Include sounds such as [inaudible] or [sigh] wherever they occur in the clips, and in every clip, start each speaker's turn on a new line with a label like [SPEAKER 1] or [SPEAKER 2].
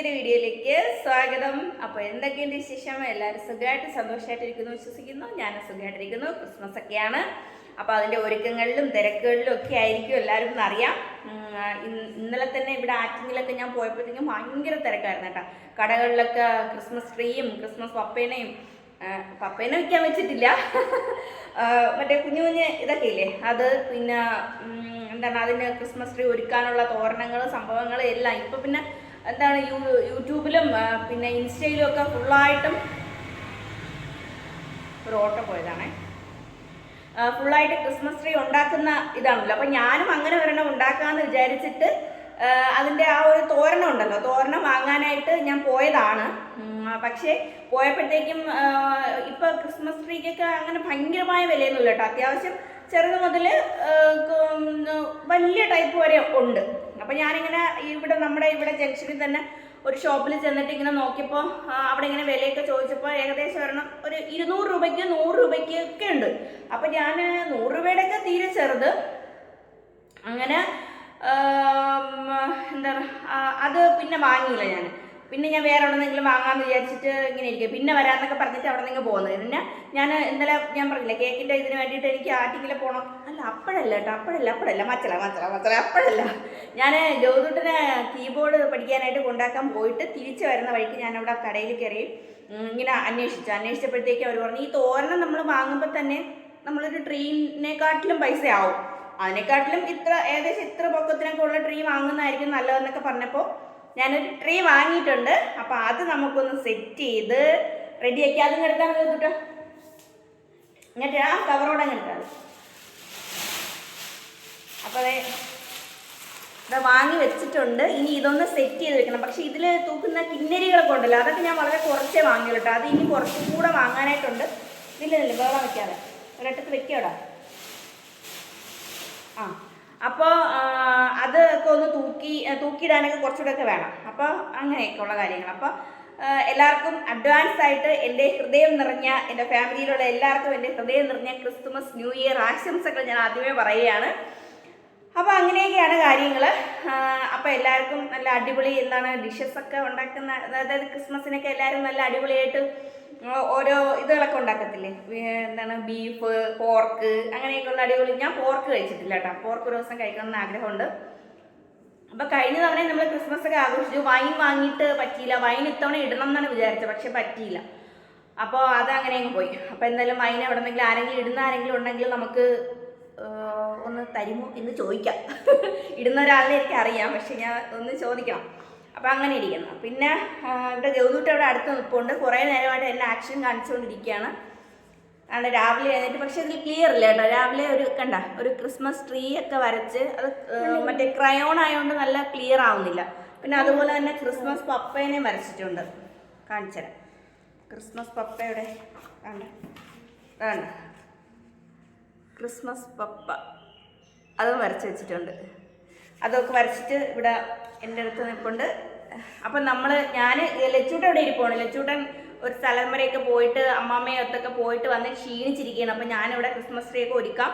[SPEAKER 1] പുതിയൊരു വീഡിയോയിലേക്ക് സ്വാഗതം. അപ്പോൾ എന്തൊക്കെയുണ്ട് വിശേഷം? എല്ലാവരും സുഖമായിട്ട് സന്തോഷമായിട്ടിരിക്കുന്നു വിശ്വസിക്കുന്നു. ഞാൻ സുഖമായിട്ടിരിക്കുന്നു. ക്രിസ്മസ് ഒക്കെയാണ്. അപ്പോൾ അതിന്റെ ഒരുക്കങ്ങളിലും തിരക്കുകളിലും ഒക്കെ ആയിരിക്കും എല്ലാവരും എന്നറിയാം ഇന്നലെ തന്നെ ഇവിടെ ആറ്റിങ്ങിലൊക്കെ ഞാൻ പോയപ്പോഴത്തേക്കും ഭയങ്കര തിരക്കായിരുന്നു കേട്ടോ. കടകളിലൊക്കെ ക്രിസ്മസ് ട്രീയും ക്രിസ്മസ് പപ്പേനയും പപ്പേനെ വയ്ക്കാൻ വെച്ചിട്ടില്ല. മറ്റേ കുഞ്ഞു കുഞ്ഞ് ഇതൊക്കെ ഇല്ലേ? അത് പിന്നെ എന്താണ് അതിന് ക്രിസ്മസ് ട്രീ ഒരുക്കാനുള്ള തോരണങ്ങൾ സംഭവങ്ങൾ എല്ലാം. ഇപ്പൊ പിന്നെ എന്താണ് യൂട്യൂബിലും പിന്നെ ഇൻസ്റ്റയിലും ഒക്കെ ഫുള്ളായിട്ടും ഒരു ഓട്ടം പോയതാണേ. ഫുള്ളായിട്ട് ക്രിസ്മസ് ട്രീ ഉണ്ടാക്കുന്ന ഇതാണല്ലോ. അപ്പം ഞാനും അങ്ങനെ ഒരെണ്ണം ഉണ്ടാക്കാമെന്ന് വിചാരിച്ചിട്ട് അതിന്റെ ആ ഒരു തോരണം ഉണ്ടല്ലോ. തോരണം വാങ്ങാനായിട്ട് ഞാൻ പോയതാണ്. പക്ഷേ പോയപ്പോഴത്തേക്കും ഇപ്പോൾ ഇപ്പൊ ക്രിസ്മസ് ട്രീക്കൊക്കെ അങ്ങനെ ഭയങ്കരമായ വിലയൊന്നുമില്ല കേട്ടോ. അത്യാവശ്യം ചെറുത് മുതൽ വലിയ ടൈപ്പ് വരെ ഉണ്ട്. അപ്പം ഞാനിങ്ങനെ ഇവിടെ നമ്മുടെ ഇവിടെ ജംഗ്ഷനിൽ തന്നെ ഒരു ഷോപ്പിൽ ചെന്നിട്ട് ഇങ്ങനെ നോക്കിയപ്പോൾ അവിടെ ഇങ്ങനെ വിലയൊക്കെ ചോദിച്ചപ്പോൾ ഏകദേശം ഒരെണ്ണം ഒരു ഇരുന്നൂറ് രൂപയ്ക്ക് നൂറ് രൂപയ്ക്ക് ഒക്കെ ഉണ്ട്. അപ്പം ഞാൻ നൂറ് രൂപയുടെ ഒക്കെ തീരെ ചെറുത്. അങ്ങനെ എന്താ അത് പിന്നെ വാങ്ങിയില്ല ഞാൻ പിന്നെ ഞാൻ വേറെ എവിടെ നിന്നെങ്കിലും വാങ്ങാമെന്ന് വിചാരിച്ചിട്ട് ഇങ്ങനെ ഇരിക്കും. പിന്നെ വരാമെന്നൊക്കെ പറഞ്ഞിട്ട് അവിടെ നിന്ന് പോകുന്നത്. പിന്നെ ഞാൻ ഇന്നലെ ഞാൻ പറഞ്ഞില്ല കേക്കിന്റെ ഇതിന് വേണ്ടിയിട്ട് എനിക്ക് ആറ്റിങ്ങിൽ പോകണം അല്ല അപ്പോഴല്ല കേട്ടോ അപ്പോഴല്ല അപ്പോഴല്ല. മച്ചല മച്ചല മച്ചല അപ്പോഴല്ല. ഞാൻ ജോതുട്ടിനെ കീബോർഡ് പഠിക്കാനായിട്ട് കൊണ്ടാക്കാൻ പോയിട്ട് തിരിച്ചു വരുന്ന വഴിക്ക് ഞാൻ അവിടെ കടയിൽ കയറി ഇങ്ങനെ അന്വേഷിച്ചു. അന്വേഷിച്ചപ്പോഴത്തേക്കും അവർ പറഞ്ഞു ഈ തോരണം നമ്മൾ വാങ്ങുമ്പോൾ തന്നെ നമ്മളൊരു ട്രീനെക്കാട്ടിലും പൈസ ആവും അതിനെക്കാട്ടിലും ഇത്ര ഏകദേശം ഇത്ര പൊക്കത്തിനൊക്കെ ഉള്ള ട്രീ വാങ്ങുന്നതായിരിക്കും നല്ലതെന്നൊക്കെ പറഞ്ഞപ്പോൾ ഞാനൊരു ട്രീ വാങ്ങിയിട്ടുണ്ട്. അപ്പോൾ അത് നമുക്കൊന്ന് സെറ്റ് ചെയ്ത് റെഡിയാക്കി അതും എടുക്കാൻ കേട്ടോ. എന്നിട്ട് ആ കവറോടെ എടുത്താൽ അപ്പോൾ അതെ ഇത് വാങ്ങി വെച്ചിട്ടുണ്ട്. ഇനി ഇതൊന്ന് സെറ്റ് ചെയ്ത് വെക്കണം. പക്ഷെ ഇതിൽ തൂക്കുന്ന കിന്നരികളൊക്കെ ഉണ്ടല്ലോ അതൊക്കെ ഞാൻ വളരെ കുറച്ചേ വാങ്ങി കേട്ടോ. അത് ഇനി കുറച്ചും കൂടെ വാങ്ങാനായിട്ടുണ്ട്. ഇല്ലല്ലോ വേറെ വെള്ളം വെക്കാതെ. ഒരിടത്ത് വെക്കോടാ ആ. അപ്പോൾ അതൊക്കെ ഒന്ന് തൂക്കി തൂക്കിയിടാനൊക്കെ കുറച്ചുകൂടെ ഒക്കെ വേണം. അപ്പോൾ അങ്ങനെയൊക്കെ ഉള്ള കാര്യങ്ങൾ. അപ്പോൾ എല്ലാവർക്കും അഡ്വാൻസ് ആയിട്ട് എന്റെ ഹൃദയം നിറഞ്ഞ എന്റെ ഫാമിലിയിലുള്ള എല്ലാവർക്കും എന്റെ ഹൃദയം നിറഞ്ഞ ക്രിസ്തുമസ് ന്യൂ ഇയർ ആശംസകൾ ഞാൻ ആദ്യമേ പറയുകയാണ്. അപ്പോൾ അങ്ങനെയൊക്കെയാണ് കാര്യങ്ങൾ. അപ്പോൾ എല്ലാവർക്കും നല്ല അടിപൊളി എന്താണ് ഡിഷസ് ഒക്കെ ഉണ്ടാക്കുന്ന അതായത് ക്രിസ്മസിനൊക്കെ എല്ലാവരും നല്ല അടിപൊളിയായിട്ട് ഓരോ ഇതുകളൊക്കെ ഉണ്ടാക്കത്തില്ലേ? എന്താണ് ബീഫ് പോർക്ക് അങ്ങനെയൊക്കെയുള്ള അടിപൊളി ഞാൻ പോർക്ക് കഴിച്ചിട്ടില്ല കേട്ടോ. പോർക്ക് ഒരു ദിവസം കഴിക്കണമെന്ന് ആഗ്രഹമുണ്ട്. അപ്പോൾ കഴിഞ്ഞ തവണ നമ്മൾ ക്രിസ്മസ് ഒക്കെ ആഘോഷിച്ചു. വൈൻ വാങ്ങിയിട്ട് പറ്റിയില്ല. വൈൻ ഇത്തവണ ഇടണം എന്നാണ് വിചാരിച്ചത്. പക്ഷെ പറ്റിയില്ല. അപ്പോൾ അത് അങ്ങനെ അങ്ങ് പോയി. അപ്പോൾ എന്തായാലും വൈൻ എവിടെ നിന്നെങ്കിലും ആരെങ്കിലും ഇടുന്ന ആരെങ്കിലും ഉണ്ടെങ്കിൽ നമുക്ക് ഒന്ന് തരുമോ എന്ന് ചോദിക്കാം. [laughs] ഇടുന്ന ഒരാളെ എനിക്ക് അറിയാം പക്ഷെ ഞാൻ ഒന്ന് ചോദിക്കണം. അപ്പോൾ അങ്ങനെ ഇരിക്കുന്നു. പിന്നെ ഇവിടെ ഗൗതൂട്ട് അവിടെ അടുത്ത് നിൽപ്പുണ്ട് കുറേ നേരമായിട്ട് എന്നെ ആക്ഷൻ കാണിച്ചുകൊണ്ടിരിക്കുകയാണ്. ആണ് രാവിലെ എഴുന്നേറ്റ്. പക്ഷെ ഇതിൽ ക്ലിയർ ഇല്ല കേട്ടോ. രാവിലെ ഒരു കണ്ട ഒരു ക്രിസ്മസ് ട്രീ ഒക്കെ വരച്ച് അത് മറ്റേ ക്രയോൺ ആയതുകൊണ്ട് നല്ല ക്ലിയർ ആവുന്നില്ല. പിന്നെ അതുപോലെ തന്നെ ക്രിസ്മസ് പപ്പേനെ വരച്ചിട്ടുണ്ട്. കാണിച്ചുതരാം ക്രിസ്മസ് പപ്പയുടെ കണ്ട ക്രിസ്മസ് പപ്പ. അതും വരച്ച് വെച്ചിട്ടുണ്ട്. അതൊക്കെ വരച്ചിട്ട് ഇവിടെ എന്റെ അടുത്ത് നിൽപ്പുണ്ട്. അപ്പം നമ്മൾ ഞാൻ ലച്ചൂട്ടൻ ഇവിടെ ഇരിപ്പുണ്ട്? ലച്ചൂട്ടൻ ഒരു സ്ഥലം വരെയൊക്കെ പോയിട്ട് അമ്മാമ്മയും ഒത്തൊക്കെ പോയിട്ട് വന്ന് ക്ഷീണിച്ചിരിക്കുകയാണ്. അപ്പം ഞാനിവിടെ ക്രിസ്മസ് ട്രീ ഒക്കെ ഒരുക്കാം.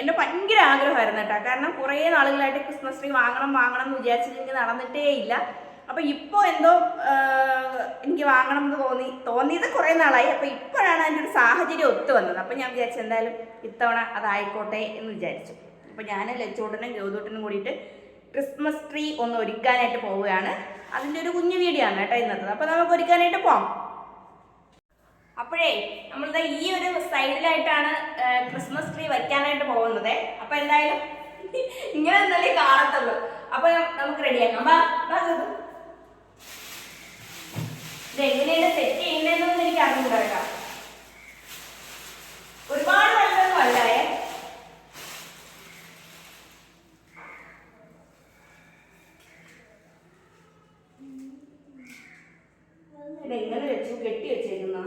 [SPEAKER 1] എന്റെ ഭയങ്കര ആഗ്രഹമായിരുന്നു കേട്ടോ. കാരണം കുറേ നാളുകളായിട്ട് ക്രിസ്മസ് ട്രീ വാങ്ങണം വാങ്ങണം എന്ന് വിചാരിച്ചിട്ട് എനിക്ക് നടന്നിട്ടേ ഇല്ല. അപ്പോൾ ഇപ്പോൾ എന്തോ എനിക്ക് വാങ്ങണം എന്ന് തോന്നി തോന്നിയത് കുറേ നാളായി. അപ്പോൾ ഇപ്പോഴാണ് അതിന്റെ ഒരു സാഹചര്യം ഒത്തു വന്നത്. അപ്പോൾ ഞാൻ വിചാരിച്ചു എന്തായാലും ഇത്തവണ അതായിക്കോട്ടെ എന്ന് വിചാരിച്ചു. അപ്പോൾ ഞാൻ ലച്ചോട്ടനും ഗൗതൂട്ടനും കൂടിയിട്ട് ക്രിസ്മസ് ട്രീ ഒന്ന് ഒരുക്കാനായിട്ട് പോവുകയാണ്. അതിന്റെ ഒരു കുഞ്ഞു വീഡിയോ ആണ് കേട്ടോ ഇന്നത്തെ അപ്പോൾ നമുക്ക് ഒരുക്കാനായിട്ട് പോവാം. അപ്പോഴേ നമ്മളിത് ഈ ഒരു സൈഡിലായിട്ടാണ് ക്രിസ്മസ് ട്രീ വയ്ക്കാനായിട്ട് പോകുന്നത്. അപ്പൊ എന്തായാലും ഇങ്ങനെ എന്നല്ലേ കാണത്തുള്ളൂ. അപ്പൊ നമുക്ക് റെഡിയാക്കാം. വാ വാ ഗൗതു. ഇത് എങ്ങനെയാണ് സെറ്റ് ചെയ്യുന്നതെന്നൊന്നും എനിക്ക് അറിഞ്ഞു കിടക്കാം ഒരുപാട് വലുതൊന്നും അല്ലേ ഇത് എങ്ങനെ വെച്ചു കെട്ടി വെച്ചേക്കുന്ന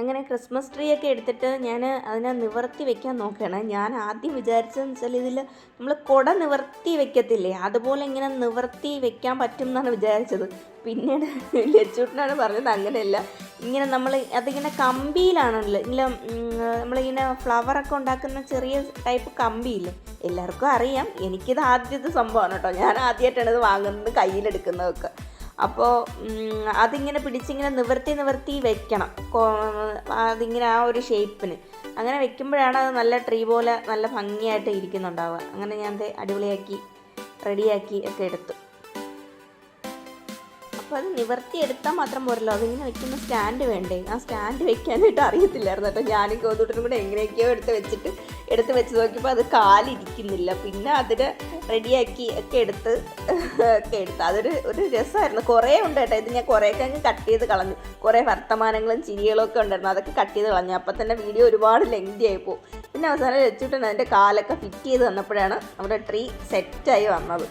[SPEAKER 1] അങ്ങനെ ക്രിസ്മസ് ട്രീ ഒക്കെ എടുത്തിട്ട് ഞാൻ അതിനെ നിവർത്തി വെക്കാൻ നോക്കുകയാണ്. ഞാൻ ആദ്യം വിചാരിച്ചതെന്ന് വെച്ചാൽ ഇതിൽ നമ്മൾ കുട നിവർത്തി വെക്കത്തില്ലേ? അതുപോലെ ഇങ്ങനെ നിവർത്തി വെക്കാൻ പറ്റും എന്നാണ് വിചാരിച്ചത്. പിന്നീട് ലച്ചൂട്ടനാണ് പറഞ്ഞത് അങ്ങനെയല്ല. ഇങ്ങനെ നമ്മൾ അതിങ്ങനെ കമ്പിയിലാണല്ലോ. ഇല്ല നമ്മളിങ്ങനെ ഫ്ലവറൊക്കെ ഉണ്ടാക്കുന്ന ചെറിയ ടൈപ്പ് കമ്പിയില്ലേ എല്ലാവർക്കും അറിയാം. എനിക്കിത് ആദ്യത്തെ സംഭവമാണ് കേട്ടോ. ഞാൻ ആദ്യമായിട്ടാണ് ഇത് വാങ്ങുന്നത് കയ്യിലെടുക്കുന്നതൊക്കെ. അപ്പോൾ അതിങ്ങനെ പിടിച്ചിങ്ങനെ നിവർത്തി നിവർത്തി വെക്കണം. അതിങ്ങനെ ആ ഒരു ഷേപ്പിന്. അങ്ങനെ വെക്കുമ്പോഴാണ് അത് നല്ല ട്രീ പോലെ നല്ല ഭംഗിയായിട്ട് ഇരിക്കുന്നുണ്ടാവുക. അങ്ങനെ ഞാൻ അത് അടിപൊളിയാക്കി റെഡിയാക്കി ഒക്കെ എടുത്തു. അപ്പോൾ അത് നിവർത്തി എടുത്താൽ മാത്രം പോരല്ലോ. അതിങ്ങനെ വെക്കുന്ന സ്റ്റാൻഡ് വേണ്ടേ? ആ സ്റ്റാൻഡ് വെക്കാനായിട്ട് അറിയത്തില്ലായിരുന്നു കേട്ടോ. ഞാനും കോതൂട്ടനും കൂടെ എങ്ങനെയൊക്കെയോ എടുത്ത് വെച്ചിട്ട് എടുത്ത് വെച്ച് നോക്കിയപ്പോൾ അത് കാലിരിക്കുന്നില്ല. പിന്നെ അതിന് റെഡിയാക്കി ഒക്കെ എടുത്ത് ഒക്കെ എടുത്ത്. അതൊരു ഒരു രസമായിരുന്നു. കുറേ ഉണ്ട് കേട്ടോ. ഇത് ഞാൻ കുറേയൊക്കെ അങ്ങ് കട്ട് ചെയ്ത് കളഞ്ഞു. കുറേ വർത്തമാനങ്ങളും ചിരികളും ഒക്കെ ഉണ്ടായിരുന്നു. അതൊക്കെ കട്ട് ചെയ്ത് കളഞ്ഞു. അപ്പം തന്നെ വീഡിയോ ഒരുപാട് ലെങ്തി ആയി പോകും പിന്നെ അവസാനം വെച്ചിട്ടുണ്ട് അതിന്റെ കാലൊക്കെ ഫിറ്റ് ചെയ്ത് വന്നപ്പോഴാണ് നമ്മുടെ ട്രീ സെറ്റായി വന്നത്.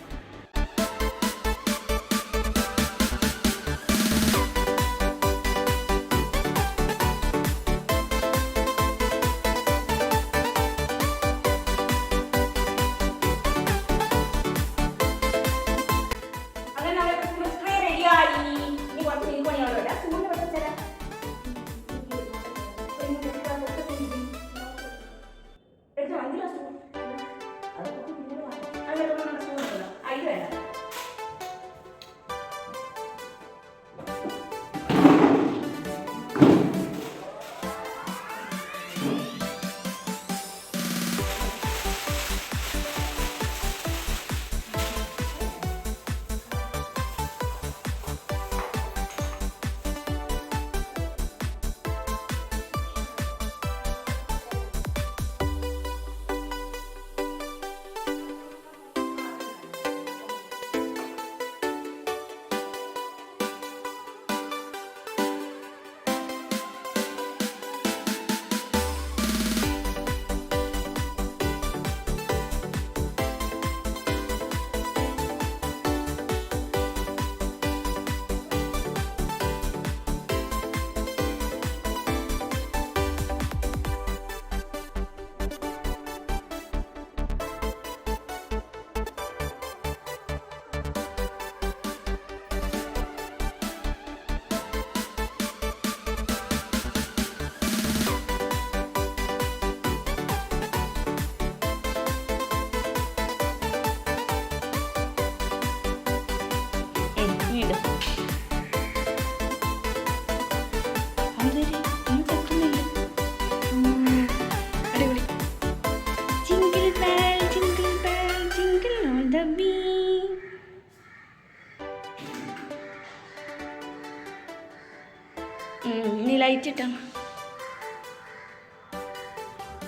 [SPEAKER 1] നീ ലൈറ്റ് ഇട്ടാ?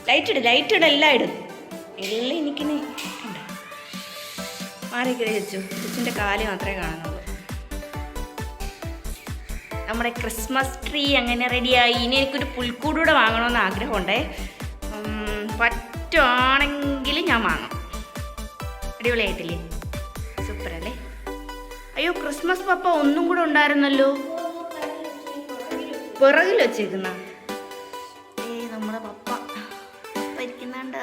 [SPEAKER 1] ലൈറ്റ് ഇട് ലൈറ്റ് ഇട എല്ലാം ഇടും. എല്ലാം എനിക്കിനി കണ്ടോ മാറിക്കറി വെച്ചു കൊച്ചിന്റെ കാൽ മാത്രമേ കാണുന്നുള്ളൂ. നമ്മുടെ ക്രിസ്മസ് ട്രീ അങ്ങനെ റെഡിയായി ഇനി എനിക്കൊരു പുൽക്കൂടൂടെ വാങ്ങണമെന്ന് ആഗ്രഹമുണ്ടേ. പറ്റുവാണെങ്കിൽ ഞാൻ വാങ്ങാം. അടിപൊളിയായിട്ടില്ലേ? സൂപ്പർ അല്ലേ? അയ്യോ ക്രിസ്മസ് പപ്പ ഒന്നും കൂടെ ഉണ്ടായിരുന്നല്ലോ. പിറകിൽ വെച്ചേക്കുന്ന. ഏ നമ്മുടെ പപ്പ പപ്പ ഇരിക്കുന്നുണ്ട്.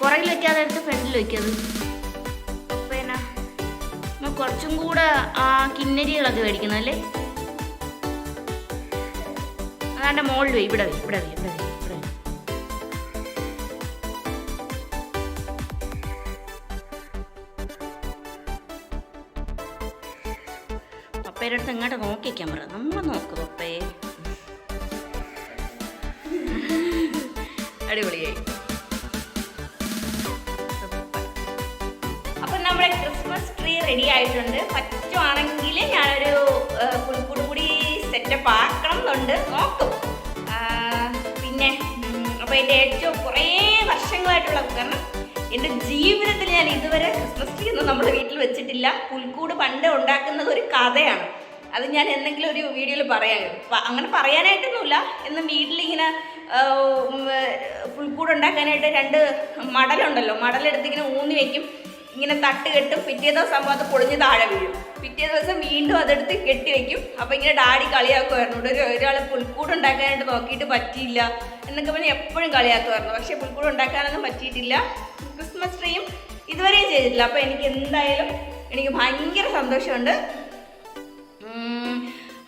[SPEAKER 1] പുറകിൽ വെക്കാതെ എടുത്ത് ഫ്രണ്ടിൽ വെക്കത് കുറച്ചും കൂടെ ആ കിന്നരികളൊക്കെ മേടിക്കുന്നല്ലേ അതാണ്ട് മോളിൽ വേ ഇവിടെ വേ ഇവിടെ വേ ഇവിടെ വേ ഇവിടെ പപ്പയുടെ അടുത്ത് ഇങ്ങോട്ട് നോക്കിക്കാൻ പറ നമ്മൾ നോക്ക് പപ്പയെ അടിപൊളിയായി. റെഡി ആയിട്ടുണ്ട് പറ്റുവാണെങ്കിൽ ഞാനൊരു പുൽക്കൂട് കൂടി സെറ്റപ്പ് ആക്കണം എന്നുണ്ട് നോക്കും പിന്നെ അപ്പൊ എന്റെ ഏറ്റവും കുറേ വർഷങ്ങളായിട്ടുള്ള കാരണം എന്റെ ജീവിതത്തിൽ ഞാൻ ഇതുവരെ ക്രിസ്മസ് ട്രീ ഒന്നും നമ്മുടെ വീട്ടിൽ വെച്ചിട്ടില്ല. പുൽക്കൂട് പണ്ട് ഉണ്ടാക്കുന്നത് ഒരു കഥയാണ്. അത് ഞാൻ എന്തെങ്കിലും ഒരു വീഡിയോയിൽ പറയാൻ അങ്ങനെ പറയാനായിട്ടൊന്നുമില്ല. എന്നും വീട്ടിലിങ്ങനെ പുൽക്കൂട് ഉണ്ടാക്കാനായിട്ട് രണ്ട് മടലുണ്ടല്ലോ. മടലെടുത്ത് ഇങ്ങനെ ഊന്നി വെക്കും. ഇങ്ങനെ തട്ട് കെട്ടും പിറ്റേ ദിവസം ആകുമ്പോൾ അത് പൊളിഞ്ഞ് താഴെ വീഴും. പിറ്റേ ദിവസം വീണ്ടും അതെടുത്ത് കെട്ടി വെക്കും. അപ്പൊ ഇങ്ങനെ ഡാഡി കളിയാക്കുമായിരുന്നു. ഒരു ഒരാൾ പുൽക്കൂട് ഉണ്ടാക്കാനായിട്ട് നോക്കിയിട്ട് പറ്റിയില്ല എന്നൊക്കെ പറഞ്ഞ് എപ്പോഴും കളിയാക്കുമായിരുന്നു. പക്ഷെ പുൽക്കൂട് ഉണ്ടാക്കാനൊന്നും പറ്റിയിട്ടില്ല. ക്രിസ്മസ് ട്രീയും ഇതുവരെയും ചെയ്തിട്ടില്ല. അപ്പോൾ എനിക്ക് എന്തായാലും എനിക്ക് ഭയങ്കര സന്തോഷമുണ്ട്. അപ്പോൾ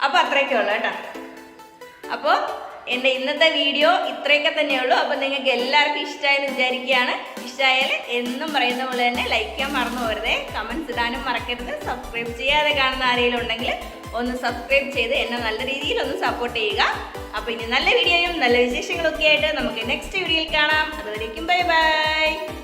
[SPEAKER 1] അപ്പൊ അത്രയൊക്കെ ഉള്ളു കേട്ടോ. അപ്പോൾ എന്റെ ഇന്നത്തെ വീഡിയോ ഇത്രയൊക്കെ തന്നെയുള്ളൂ. അപ്പോൾ നിങ്ങൾക്ക് എല്ലാവർക്കും ഇഷ്ടമായെന്ന് വിചാരിക്കുകയാണ്. ഇഷ്ടമായാൽ എന്നും പറയുന്ന പോലെ തന്നെ ലൈക്ക് ചെയ്യാൻ മറന്നു പോരുതേ കമൻസ് ഇടാനും മറക്കരുത്. സബ്സ്ക്രൈബ് ചെയ്യാതെ കാണുന്ന ആരെങ്കിലും ഉണ്ടെങ്കിൽ ഒന്ന് സബ്സ്ക്രൈബ് ചെയ്ത് എന്നെ നല്ല രീതിയിൽ ഒന്ന് സപ്പോർട്ട് ചെയ്യുക. അപ്പോൾ ഇനി നല്ല വീഡിയോയും നല്ല വിശേഷങ്ങളൊക്കെ ആയിട്ട് നമുക്ക് നെക്സ്റ്റ് വീഡിയോയിൽ കാണാം. അതുവരേക്കും ബൈ ബൈ